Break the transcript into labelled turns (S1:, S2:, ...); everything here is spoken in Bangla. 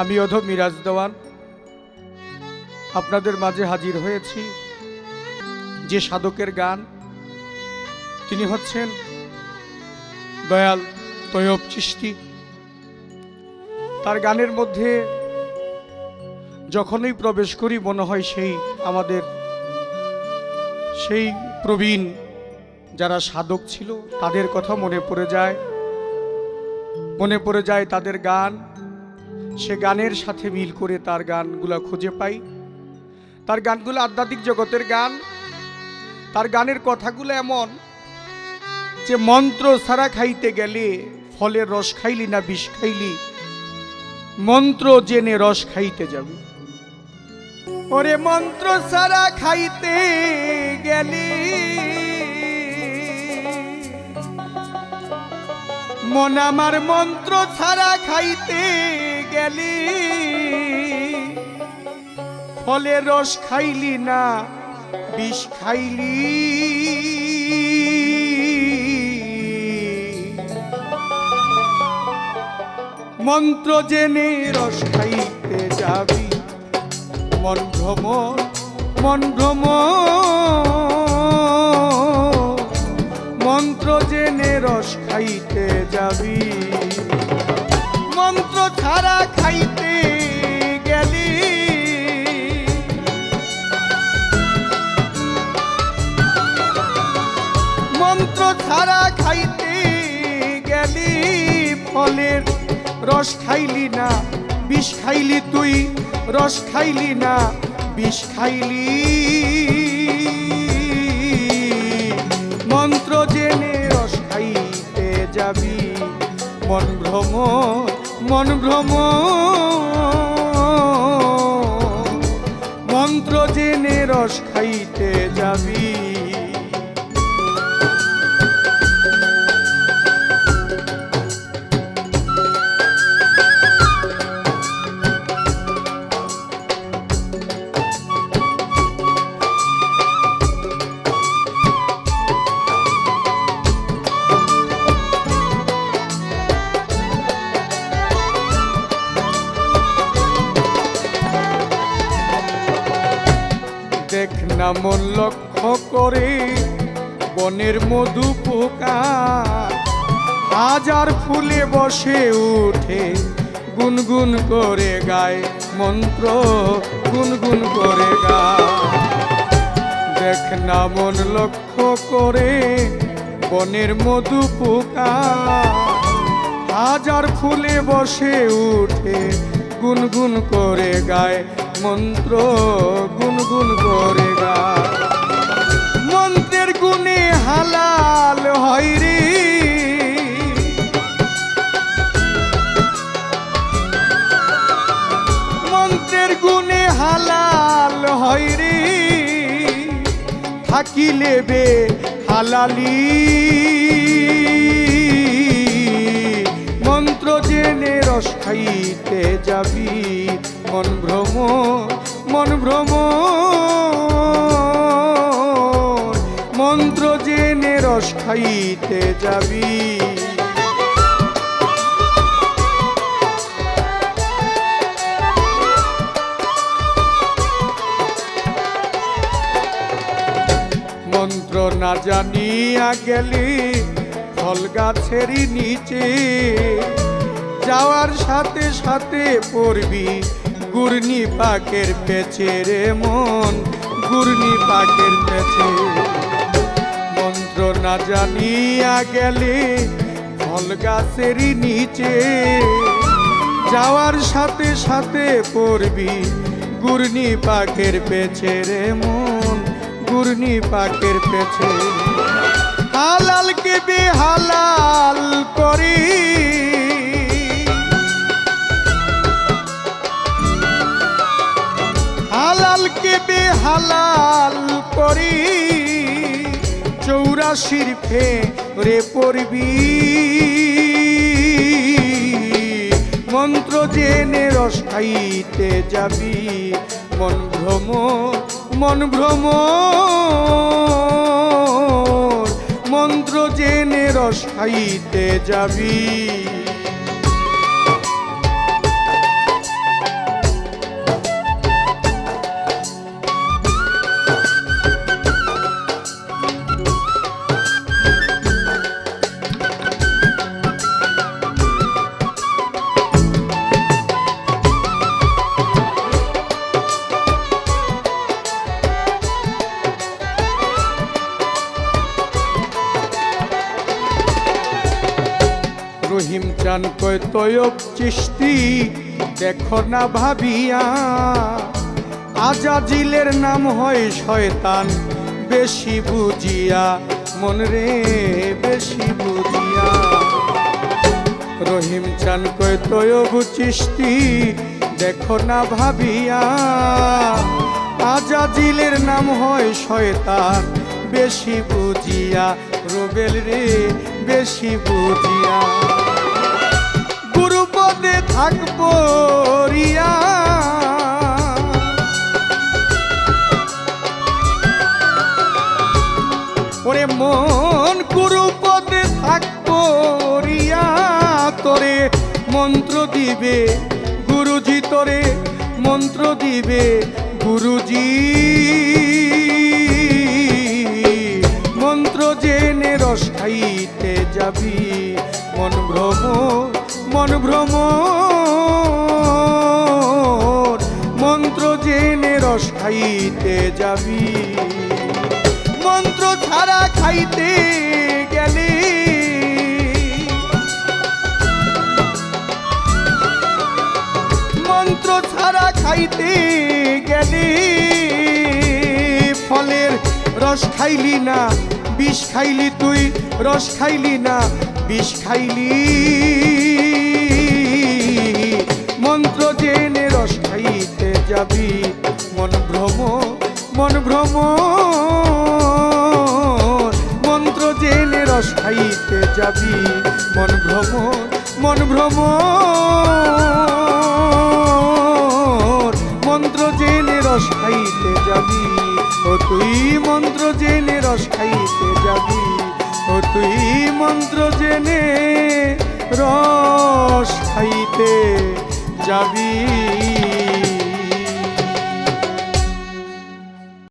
S1: আমি অধ মিরাজ দেওয়ান আপনাদের মাঝে হাজির হয়েছি যে সাধকের গান। তিনি হচ্ছেন দয়াল তৈয়ব চিস্তি তার গানের মধ্যে যখনই প্রবেশ করি, মনে হয় সেই আমাদের, সেই প্রবীণ যারা সাধক ছিল, তাদের কথা মনে পড়ে যায়। মনে পড়ে যায় তাদের গান। সে গানের সাথে মিল করে তার গানগুলা খুঁজে পাই। তার গানগুলো আধ্যাত্মিক জগতের গান। তার গানের কথাগুলো এমন যে মন্ত্র ছাড়া খাইতে গেলে ফলের রস খাইলি না বিষ খাইলি, মন্ত্র জেনে রস খাইতে যাবে। ওরে মন্ত্র ছাড়া খাইতে গেলি মন আমার মন্ত্র ছাড়া খাইতে গেলি ফলে রস খাইলি না, বিষ খাইলি। মন্ত্র জেনে রস খাইতে যাবি, মন ভ্রমর মন ভ্রমর মন্ত্র জেনে রস খাইতে যাবি। মন্ত্র ছাড়া খাইতে গেলি। মন্ত্র ছাড়া খাইতে গেলি, ফলের রস খাইলি না, বিষ খাইলি তুই, রস খাইলি না, বিষ খাইলি। মন্ত্র জেনে রস খাইতে যাবি মন ভ্রম মন ভ্রম। মন্ত্র জেনে রস খাইতে যাবি। দেখ না মন লক্ষ্য করে বনের মধু পোকা। হাজার ফুলে বসে উঠে গুনগুন করে গায় মন্ত্র, গুনগুন করে গায়। দেখ না মন লক্ষ্য করে বনের মধু পোকা। হাজার ফুলে বসে উঠে গুনগুন করে গায় মন্ত্র গুনগুন করে গায় মন্ত্রের গুণে হালাল হয় রে। মন্ত্রের গুণে হালাল হয় রে। থাকিলে বে হালালি। মন্ত্র জেনে রস খাইতে যাবি। মন ভ্রম মন ভ্রম। মন্ত্র জেনে রস খাইতে যাবি। মন্ত্র না জানিয়া গেলি ফল গাছেরই নিচে যাওয়ার সাথে সাথে পড়বি গুর্নি পাকের পেছে রে মন গুর্নি পাকের পেছে। মন্ত্র না জানিয়া গেলে ফল গাছেরই নিচে। যাওয়ার সাথে সাথে পড়বি গুর্নি পাকের পেছে রে মন গুর্নি পাকের পেছে। হালালকে বেহালাল করি হালালকে বেহালাল করি, চৌরাশির ফে রে পড়বি। মন্ত্র জেনে রস খাইতে যাবি, মন ভ্রম মন ভ্রম মন্ত্র জেনে রস খাইতে যাবি। চান কয় তয়ব চিস্তি দেখো না ভাবিয়া। আজাজিলের নাম হয় শয়তান, বেশি বুঝিয়া, মন রে বেশি বুঝিয়া। রহিম চান কয় তয়ব চিস্তি দেখো না ভাবিয়া। আজাজিলের নাম হয় শয়তান, বেশি বুঝিয়া, রোবেল রে বেশি বুঝিয়া। থাকব মন রিয়া তোরে মন্ত্র দিবে গুরুজি, তোরে মন্ত্র দিবে গুরুজি। মন্ত্র জেনে রস খাইতে যাবি। খাইতে যাবি। মন্ত্র ছাড়া খাইতে গেলে। মন্ত্র ছাড়া খাইতে গেলে। ফলের রস খাইলি না, বিষ খাইলি তুই, রস খাইলি না, বিষ খাইলি। মন্ত্র জেনে রস খাইতে যাবি। মন ভ্রম মন ভ্রম। মন্ত্র জেনে রস খাইতে যাবি। মন ভ্রম মন ভ্রম। মন্ত্র জেনে রস খাইতে যাবি। ও তুই মন্ত্র জেনে রস খাইতে যাবি। ও তুই মন্ত্র জেনে রস খাইতে যাবি।